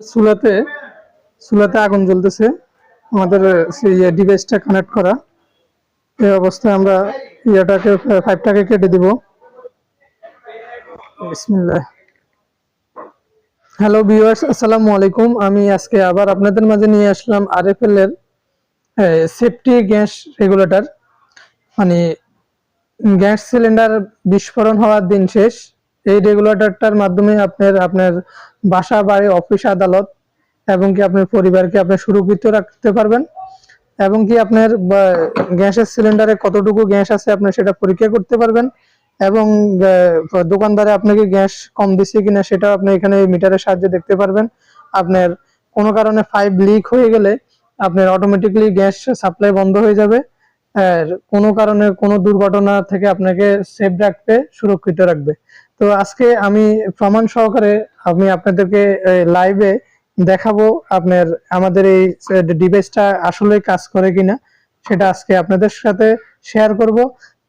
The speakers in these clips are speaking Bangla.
চুলাতে চুলাতে আগুন জ্বলতেছে। আমাদের সেই ডিভাইসটা কানেক্ট করা। এই অবস্থায় আমরা ইয়েটাকে ফাইভটাকে কেটে দিব। বিসমিল্লাহ। হ্যালো ভিউয়ার্স, আসসালামু আলাইকুম। আমি আজকে আবার আপনাদের মাঝে নিয়ে আসলাম আর আরএফএল এর সেফটি গ্যাস রেগুলেটর মানে গ্যাস সিলিন্ডার বিস্ফোরণ হওয়ার দিন শেষ। এই রেগুলেটরটার মাধ্যমে আপনার আপনার বাসা, বাড়ি অফিস আদালত এবং কি আপনার পরিবারকে আপনি সুরক্ষিত রাখতে পারবেন এবং কি আপনার গ্যাসের সিলিন্ডারে কতটুকু গ্যাস আছে আপনি সেটা পরীক্ষা করতে পারবেন এবং দোকানদারে আপনাকে গ্যাস কম দিচ্ছে কিনা সেটাও আপনি এখানে মিটারের সাহায্যে দেখতে পারবেন। আপনার কোনো কারণে পাইপ লিক হয়ে গেলে আপনার অটোমেটিকলি গ্যাস সাপ্লাই বন্ধ হয়ে যাবে। আর কোনো কারণে কোনো দুর্ঘটনা থেকে আপনাকে সেফ রাখবে সুরক্ষিত রাখবে। তো আজকে আমি প্রমাণ সহকারে আমি আপনাদেরকে লাইভে দেখাবো আপনার, আমাদের এই ডিভাইসটা আসলে কাজ করে কিনা, সেটা আজকে আপনাদের সাথে শেয়ার করব।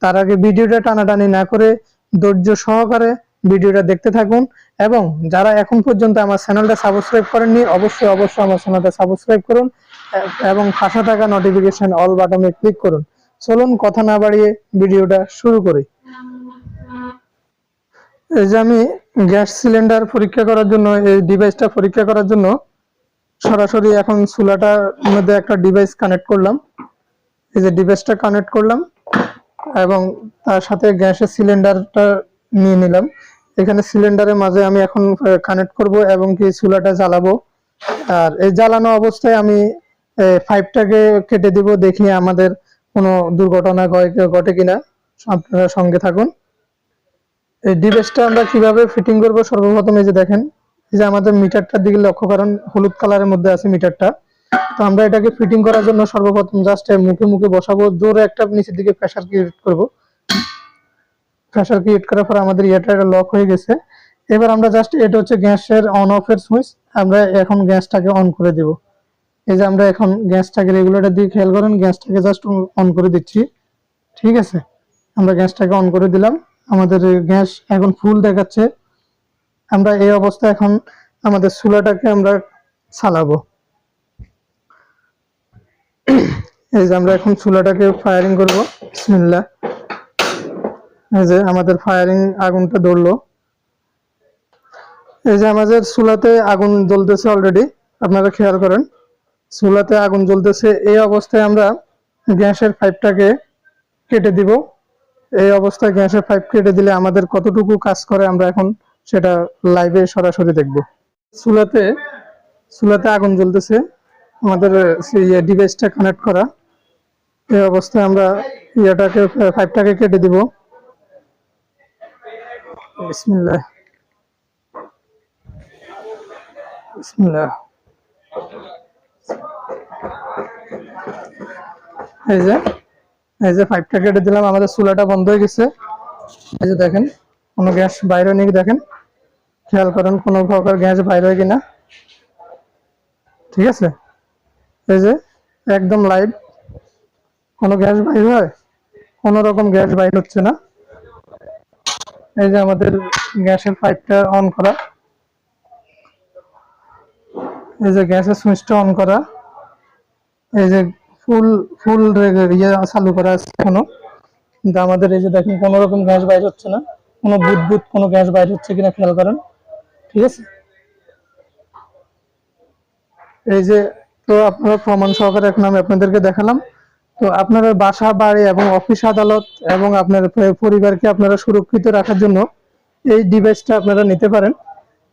তার আগে ভিডিওটা টানাটানি না করে ধৈর্য সহকারে ভিডিওটা দেখতে থাকুন এবং যারা এখন পর্যন্ত আমার চ্যানেলটা সাবস্ক্রাইব করেননি, অবশ্যই অবশ্যই আমার চ্যানেলটা সাবস্ক্রাইব করুন এবং পাশে থাকা নোটিফিকেশন অল বাটনে ক্লিক করুন। চলুন, কথা না বাড়িয়ে ভিডিওটা শুরু করি। এই যে আমি গ্যাস সিলিন্ডার পরীক্ষা করার জন্য, এই ডিভাইসটা পরীক্ষা করার জন্য সরাসরি এখন চুলাটার মধ্যে একটা ডিভাইস কানেক্ট করলাম। এই যে ডিভাইসটা কানেক্ট করলাম এবং তার সাথে গ্যাসের সিলিন্ডারটা নিয়ে নিলাম। এখানে সিলিন্ডারের মাঝে আমি এখন কানেক্ট করব এবং কি চুলাটা জ্বালাবো। আর এই জ্বালানো অবস্থায় আমি ফাইভটাকে কেটে দিব, দেখি আমাদের কোনো দুর্ঘটনা ঘটে- ঘটে কিনা। আপনারা সঙ্গে থাকুন। এই ডিভাইসটা আমরা কীভাবে ফিটিং করব সর্বপ্রথম এই যে দেখেন, এই যে আমাদের মিটারটার দিকে লক্ষ্য করেন, হলুদ কালারের মধ্যে আছে মিটারটা। তো আমরা এটাকে ফিটিং করার জন্য সর্বপ্রথম জাস্ট মুখে মুখে বসাবো, জোরে একটা নিচের দিকে প্রেসার ক্রিয়েট করব। প্রেসার ক্রিয়েট করার পর আমাদের ইয়েটা লক হয়ে গেছে। এবার আমরা জাস্ট এটা হচ্ছে গ্যাসের অন অফ এর সুইচ আমরা এখন গ্যাসটাকে অন করে দিব। এই যে আমরা এখন গ্যাসটাকে রেগুলেটর দিয়ে খেয়াল করেন, গ্যাসটাকে জাস্ট অন করে দিচ্ছি। ঠিক আছে? আমরা গ্যাসটাকে অন করে দিলাম। আমাদের গ্যাস এখন ফুল দেখাচ্ছে। আমরা এই অবস্থায় এখন আমাদের চুলাটাকে আমরা চালাবো। এই যে আমরা এখন চুলাটাকে ফায়ারিং করব। বিসমিল্লাহ। এই যে আমাদের ফায়ারিং আগুনটা ধরলো। এই যে আমাদের চুলাতে আগুন জ্বলতেছে অলরেডি আপনারা খেয়াল করেন, চুলাতে আগুন জ্বলতেছে। এই অবস্থায় আমরা গ্যাসের পাইপটাকে কেটে দিব। এই অবস্থায় গ্যাসের পাইপ কেটে দিলে আমাদের কতটুকু কাজ করে আমরা এখন সেটা লাইভে সরাসরি দেখব। চুলাতে চুলাতে আগুন জ্বলতেছে। আমাদের ডিভাইসটা কানেক্ট করা। এই অবস্থায় আমরা ইয়েটাকে পাইপটাকে কেটে দিব। এই যে এই যে পাইপটা কেটে দিলাম, আমাদের চুলাটা বন্ধ হয়ে গেছে। এই যে দেখেন, কোনো গ্যাস বাইরে নেই, দেখেন। খেয়াল করেন, কোনো প্রকার গ্যাস বাইরে হয় কিনা। ঠিক আছে? এই যে একদম লাইভ কোনো গ্যাস বাইর হয়? কোনো রকম গ্যাস বাইর হচ্ছে না। এই যে আমাদের গ্যাসের পাইপটা অন করা। এই যে গ্যাসের সুইচটা অন করা। এই যে ফুল ফুল ইয়ে চালু করা আছে এখনও। কিন্তু আমাদের এই যে দেখেন, কোনো রকম গ্যাস বাইর হচ্ছে না। কোনো বুট বুট কোনো গ্যাস বাইর হচ্ছে কিনা খেয়াল করেন। ঠিক আছে? এই যে, তো আপনারা প্রমাণ সহকারে এখন আমি আপনাদেরকে দেখালাম। তো আপনারা বাসা, বাড়ি এবং অফিস আদালত এবং আপনার পরিবারকে আপনারা সুরক্ষিত রাখার জন্য এই ডিভাইসটা আপনারা নিতে পারেন।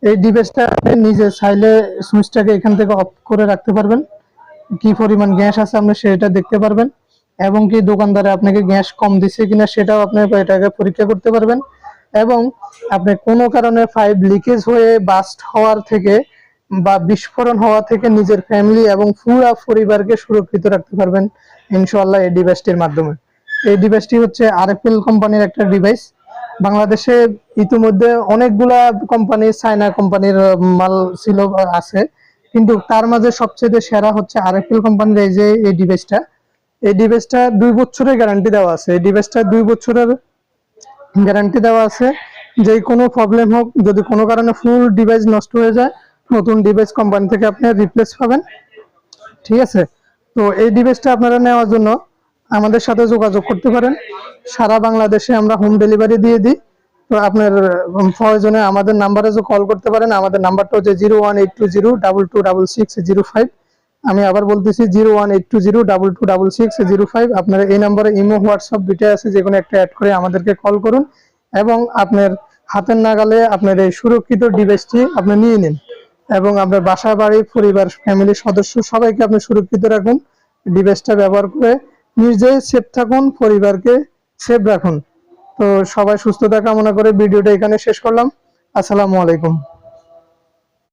এই ডিভাইসটা আপনি নিজে চাইলে সুইচটাকে এখান থেকে অফ করে রাখতে পারবেন। কি পরিমাণ গ্যাস আছে আপনি সেটা দেখতে পারবেন। এবং কি দোকানদারে আপনাকে গ্যাস কম দিচ্ছে কিনা সেটাও আপনি এটাকে পরীক্ষা করতে পারবেন। এবং আপনি কোনো কারণে পাইপ লিকেজ হয়ে বাস্ট হওয়ার থেকে বা বিস্ফোরণ হওয়া থেকে নিজের ফ্যামিলি এবং পুরো পরিবারকে সুরক্ষিত রাখতে পারবেন ইনশাল্লাহ এই ডিভাইসটির মাধ্যমে। এই ডিভাইসটি হচ্ছে আরএফএল কোম্পানির একটা ডিভাইস বাংলাদেশে ইতিমধ্যে অনেকগুলা কোম্পানি চায়না কোম্পানির মাল ছিল, আছে। কিন্তু তার মাঝে সবচেয়ে সেরা হচ্ছে আরএফএল কোম্পানির এই যে এই ডিভাইসটা এই ডিভাইসটা দুই বছরের গ্যারান্টি দেওয়া আছে। এই ডিভাইসটা দুই বছরের গ্যারান্টি দেওয়া আছে। যে কোনো প্রবলেম হোক, যদি কোনো কারণে ফুল ডিভাইস নষ্ট হয়ে যায়, নতুন ডিভাইস কোম্পানি থেকে আপনি রিপ্লেস পাবেন। ঠিক আছে? তো এই ডিভাইসটা আপনারা নেওয়ার জন্য আমাদের সাথে যোগাযোগ করতে পারেন। সারা বাংলাদেশে আমরা হোম ডেলিভারি দিয়ে দিই। আপনার প্রয়োজনে আমাদের নাম্বারে যে কল করতে পারেন, আমাদের নাম্বারটা হচ্ছে zero one eight two zero double two double six zero five আমি আবার বলতেছি zero one eight two zero double two double six zero five আপনার এই নম্বরে ইমো, হোয়াটসঅ্যাপ দুইটাই আছে যে কোনো একটা অ্যাড করে আমাদেরকে কল করুন। এবং আপনার হাতের নাগালে আপনার এই সুরক্ষিত ডিভাইসটি আপনি নিয়ে নিন। এবং আপনার বাসা, বাড়ি, পরিবার ফ্যামিলির সদস্য, সবাইকে আপনি সুরক্ষিত রাখুন। ডিভাইসটা ব্যবহার করে নিজেই সেফ থাকুন, পরিবারকে সেফ রাখুন। তো সবাই সুস্থতা কামনা করে ভিডিওটা এখানে শেষ করলাম। আসসালামু আলাইকুম।